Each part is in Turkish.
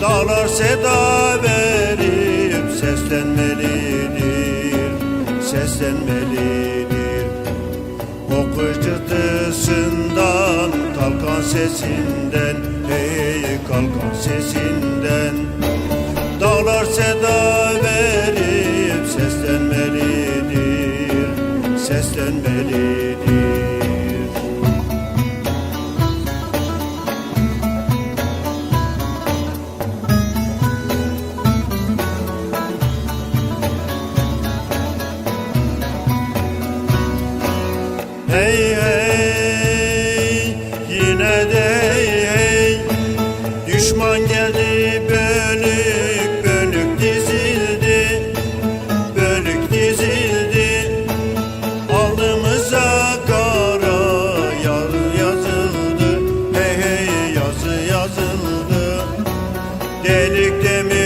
Dağlar seda verip seslenmelidir Seslenmelidir. O kıcırtısından kalkan sesinden Hey kalkan sesinden. Dağlar seda verip seslenmelidir Seslenmelidir Hey hey yine de hey. Düşman geldi bölük bölük dizildi. Bölük dizildi. Aldığımıza kara yazı yazıldı. Hey hey yazı yazıldı. Delik demir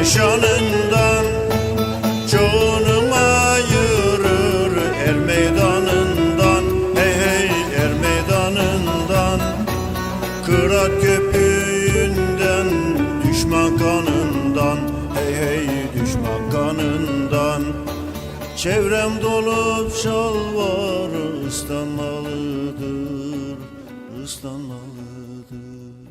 Yine şanından Çoğunu ayırır er meydanından. Hey hey er meydanından. Kırat köpüğünden düşman kanından. Hey hey düşman kanından. Çevrem dolup şalvar ıslanmalıdır, ıslanmalıdır.